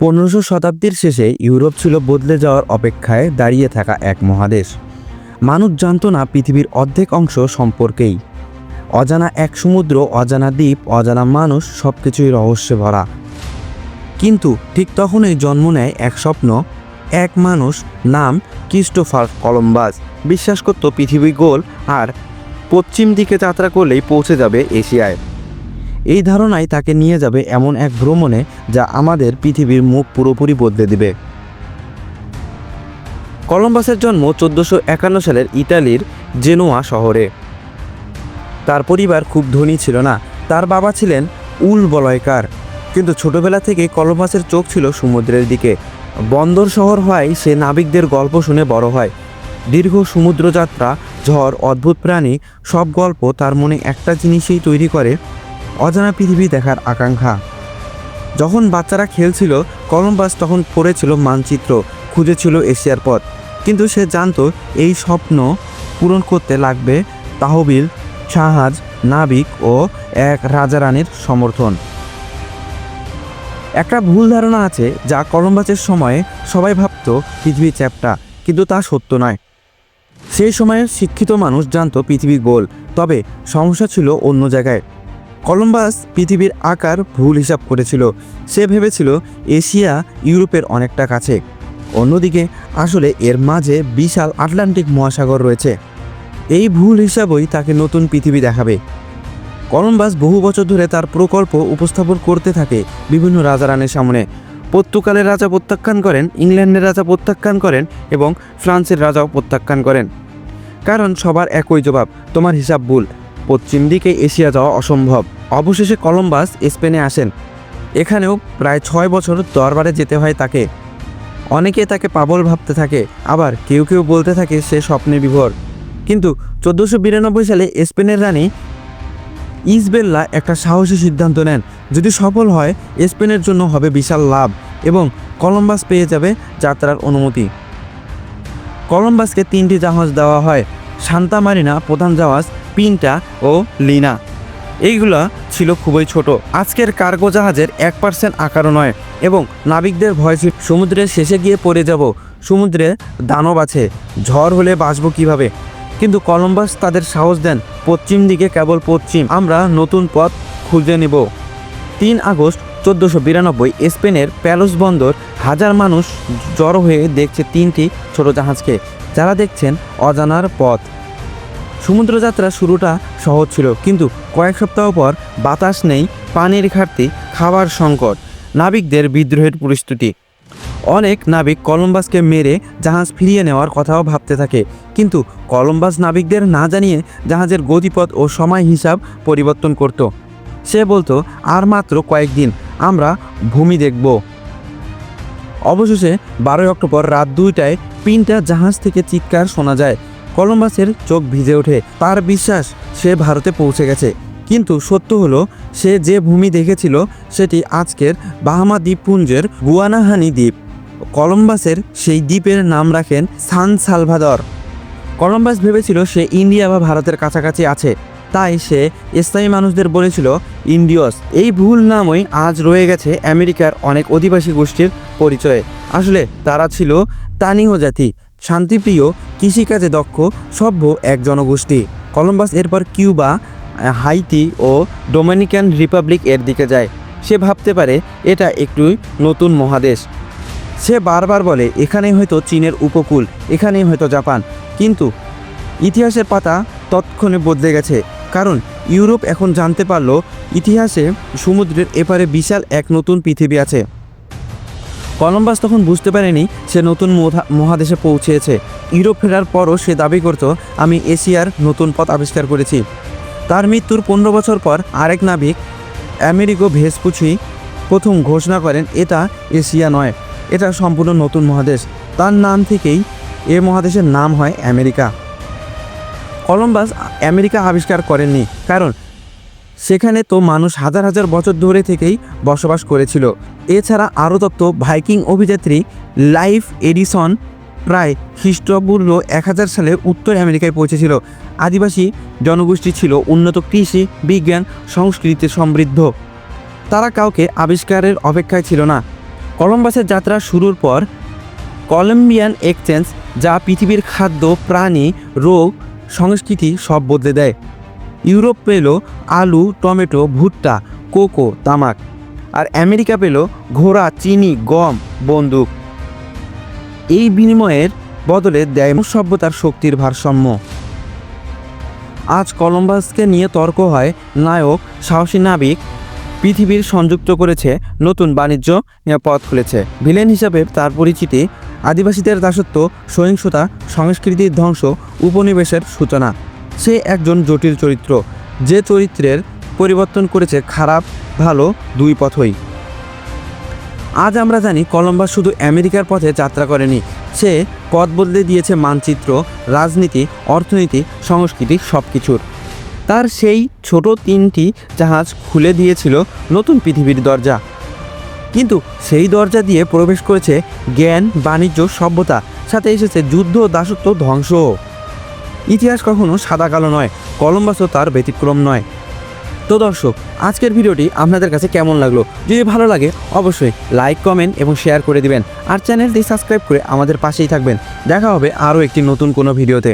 পনেরোশো শতাব্দীর শেষে ইউরোপ ছিল বদলে যাওয়ার অপেক্ষায় দাঁড়িয়ে থাকা এক মহাদেশ। মানুষ জানত না পৃথিবীর অর্ধেক অংশ সম্পর্কেই। অজানা এক সমুদ্র, অজানা দ্বীপ, অজানা মানুষ সব কিছুই রহস্যে ভরা। কিন্তু ঠিক তখনই জন্ম নেয় এক স্বপ্ন, এক মানুষ নাম ক্রিস্টোফার কলম্বাস। বিশ্বাস করত পৃথিবী গোল আর পশ্চিম দিকে যাত্রা করলেই পৌঁছে যাবে এশিয়ায়। এই ধারণাই তাকে নিয়ে যাবে এমন এক ভ্রমণে যা আমাদের পৃথিবীর মুখ পুরোপুরি বদলে দেবে। কলম্বাসের জন্ম চোদ্দোশো একান্ন সালের ইতালির জেনোয়া শহরে। তার পরিবার খুব ধনী ছিল না, তার বাবা ছিলেন উল বলয়কার কিন্তু ছোটবেলা থেকে কলম্বাসের চোখ ছিল সমুদ্রের দিকে। বন্দর শহর হওয়ায় সে নাবিকদের গল্প শুনে বড় হয়। দীর্ঘ সমুদ্রযাত্রা, ঝড়, অদ্ভুত প্রাণী, সব গল্প তার মনে একটা জিনিসই তৈরি করে অজানা পৃথিবী দেখার আকাঙ্ক্ষা। যখন বাচ্চারা খেলছিল, কলম্বাস তখন পড়েছিল মানচিত্র, খুঁজেছিল এশিয়ার পথ। কিন্তু সে জানতো, এই স্বপ্ন পূরণ করতে লাগবে তাহবিল জাহাজ নাবিক ও এক রাজারানীর সমর্থন। একটা ভুল ধারণা আছে যা কলম্বাসের সময়ে সবাই ভাবত পৃথিবী চ্যাপ্টা, কিন্তু তা সত্য নয়। সেই সময়ে শিক্ষিত মানুষ জানত পৃথিবী গোল, তবে সমস্যা ছিল অন্য জায়গায়। কলম্বাস পৃথিবীর আকার ভুল হিসাব করেছিল। সে ভেবেছিল এশিয়া ইউরোপের অনেকটা কাছে। অন্যদিকে আসলে এর মাঝে বিশাল আটলান্টিক মহাসাগর রয়েছে। এই ভুল হিসাবই তাকে নতুন পৃথিবী দেখাবে। কলম্বাস বহু বছর ধরে তার প্রকল্প উপস্থাপন করতে থাকে বিভিন্ন রাজারানের সামনে। পর্তুগালের রাজা প্রত্যাখ্যান করেন, ইংল্যান্ডের রাজা প্রত্যাখ্যান করেন এবং ফ্রান্সের রাজাও প্রত্যাখ্যান করেন। কারণ সবার একই জবাব, তোমার হিসাব ভুল। পশ্চিম দিকে এশিয়া যাওয়া অসম্ভব। অবশেষে কলম্বাস স্পেনে আসেন। এখানেও প্রায় ছয় বছর দরবারে যেতে হয় তাকে। অনেকে তাকে পাগল ভাবতে থাকে, আবার কেউ কেউ বলতে থাকে সে স্বপ্নে বিভোর। কিন্তু চোদ্দোশো বিরানব্বই সালে স্পেনের রানী ইসবেল্লা একটা সাহসী সিদ্ধান্ত নেন, যদি সফল হয়, স্পেনের জন্য হবে বিশাল লাভ এবং কলম্বাস পেয়ে যাবে যাত্রার অনুমতি। কলম্বাসকে তিনটি জাহাজ দেওয়া হয়, সান্তা মারিনা, প্রধান জাহাজ, পিন্টা ও লিনা। এইগুলা ছিল খুবই ছোট। আজকের কার্গো জাহাজের এক পার্সেন্ট আকারও নয় এবং নাবিকদের ভয় ছিল সমুদ্রের শেষে গিয়ে পড়ে যাব, সমুদ্রে দানব আছে, ঝড় হলে বাঁচবো কীভাবে? কিন্তু কলম্বাস তাদের সাহস দেন, পশ্চিম দিকে কেবল পশ্চিম, আমরা নতুন পথ খুঁজে নেব। তিন আগস্ট চোদ্দোশো বিরানব্বই স্পেনের প্যালোস বন্দর, হাজার মানুষ জড়ো হয়ে দেখছে তিনটি ছোট জাহাজকে, যারা দেখছেন অজানার পথ। সমুদ্রযাত্রা শুরুটা সহজ ছিল, কিন্তু কয়েক সপ্তাহ পর বাতাস নেই, পানির ঘাটতি, খাবার সংকট, নাবিকদের বিদ্রোহের পরিস্থিতি। অনেক নাবিক কলম্বাসকে মেরে জাহাজ ফিরিয়ে নেওয়ার কথাও ভাবতে থাকে, কিন্তু কলম্বাস নাবিকদের না জানিয়ে জাহাজের গতিপথ ও সময় হিসাব পরিবর্তন করত। সে বলতো, আর মাত্র কয়েকদিন, আমরা ভূমি দেখব। অবশেষে বারোই অক্টোবর রাত দুইটায় পিনটা জাহাজ থেকে চিৎকার শোনা যায়। কলম্বাসের চোখ ভিজে ওঠে। তার বিশ্বাস, সে ভারতে পৌঁছে গেছে। কিন্তু সত্য হলো, সে যে ভূমি দেখেছিল, সেটি আজকের বাহামা দ্বীপপুঞ্জের গুয়ানাহানি দ্বীপ। কলম্বাসের সেই দ্বীপের নাম রাখেন সান সালভাদর। কলম্বাস ভেবেছিল সে ইন্ডিয়া বা ভারতের কাছাকাছি আছে। তাই সে স্থায়ী মানুষদের বলেছিল, ইন্ডিয়স। এই ভুল নামই আজ রয়ে গেছে আমেরিকার অনেক অধিবাসী গোষ্ঠীর পরিচয়ে। আসলে তারা ছিল তানিহ জাতি। শান্তিপ্রিয়, কৃষিকাজে দক্ষ, সভ্য এক জনগোষ্ঠী। কলম্বাস এরপর কিউবা, হাইতি ও ডোমিনিকান রিপাবলিক এর দিকে যায়। সে ভাবতে পারে, এটা একটু নতুন মহাদেশ। সে বারবার বলে, এখানেই হয়তো চীনের উপকূল, এখানেই হয়তো জাপান। কিন্তু ইতিহাসের পাতা তৎক্ষণে বদলে গেছে। কারণ ইউরোপ এখন জানতে পারল, ইতিহাসে সমুদ্রের এপারে বিশাল এক নতুন পৃথিবী আছে। কলম্বাস তখন বুঝতে পারেনি সে নতুন মহা- মহাদেশে পৌঁছেছে। ইউরোপ ফেরার পরও সে দাবি করত, আমি এশিয়ার নতুন পথ আবিষ্কার করেছি। তার মৃত্যুর পনেরো বছর পর আরেক নাবিক আমেরিকো ভেসপুচি, প্রথম ঘোষণা করেন, এটা এশিয়া নয়, এটা সম্পূর্ণ নতুন মহাদেশ। তার নাম থেকেই এ মহাদেশের নাম হয় আমেরিকা। কলম্বাস আমেরিকা আবিষ্কার করেননি, কারণ সেখানে তো মানুষ হাজার হাজার বছর ধরে থেকেই বসবাস করেছিল। এছাড়া আরও তত্ত্ব ভাইকিং অভিযাত্রী লাইফ এডিসন প্রায় খ্রিস্টপূর্ব এক হাজার সালে উত্তর আমেরিকায় পৌঁছেছিল। আদিবাসী জনগোষ্ঠী ছিল উন্নত কৃষি, বিজ্ঞান সংস্কৃতিতে সমৃদ্ধ। তারা কাউকে আবিষ্কারের অপেক্ষায় ছিল না। কলম্বাসের যাত্রা শুরুর পর কলম্বিয়ান এক্সচেঞ্জ, যা পৃথিবীর খাদ্য, প্রাণী, রোগ, সংস্কৃতি সব বদলে দেয়। ইউরোপ পেল আলু, টমেটো, ভুট্টা, কোকো, তামাক। আর আমেরিকা পেল ঘোড়া, চিনি, গম, বন্দুক। এই বিনিময়ের বদলে দেয় সভ্যতার শক্তির ভারসাম্য। আজ কলম্বাসকে নিয়ে তর্ক হয় নায়ক, সাহসী নাবিক, পৃথিবীর সংযুক্ত করেছে, নতুন বাণিজ্য পথ খুলেছে। ভিলেন হিসাবে তার পরিচিতি আদিবাসীদের দাসত্ব, সহিংসতা, সংস্কৃতির ধ্বংস, উপনিবেশের সূচনা। সে একজন জটিল চরিত্র। যে চরিত্রের পরিবর্তন করেছে খারাপ, ভালো দুই পথই। আজ আমরা জানি কলম্বাস শুধু আমেরিকার পথে যাত্রা করেনি। সে পথ বদলে দিয়েছে মানচিত্র, রাজনীতি, অর্থনীতি, সংস্কৃতি সব কিছুর তার সেই ছোট তিনটি জাহাজ খুলে দিয়েছিল নতুন পৃথিবীর দরজা। কিন্তু সেই দরজা দিয়ে প্রবেশ করেছে জ্ঞান, বাণিজ্য, সভ্যতা। সাথে এসেছে যুদ্ধ দাসত্ব ধ্বংস ইতিহাস কখনো সাদা কালো নয়, কলম্বাসও তার ব্যতিক্রম নয়। তো দর্শক, আজকের ভিডিওটি আপনাদের কাছে কেমন লাগল? যদি ভালো লাগে, অবশ্যই লাইক, কমেন্ট এবং শেয়ার করে দিবেন। আর চ্যানেলটি সাবস্ক্রাইব করে আমাদের পাশেই থাকবেন। দেখা হবে আরও একটি নতুন কোনো ভিডিওতে।